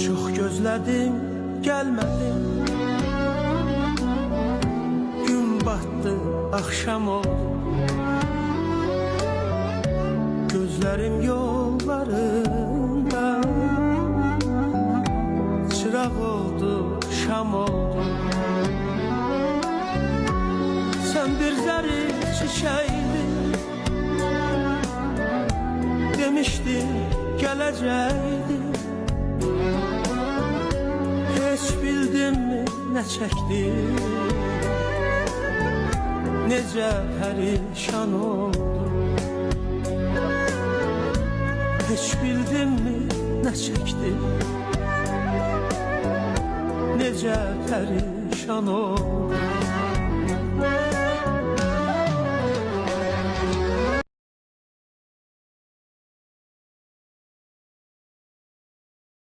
Çox gözlədim, gəlmədin Gün batdı, axşam oldu. Gözlərim yollarında. Çıraq oldu, şam oldu. Sən bir zəri çiçəkdin. Demişdin, gələcəkdin nə çəkdi Necə pərişan oldu Heç bildinmi nə çəkdi Necə pərişan oldu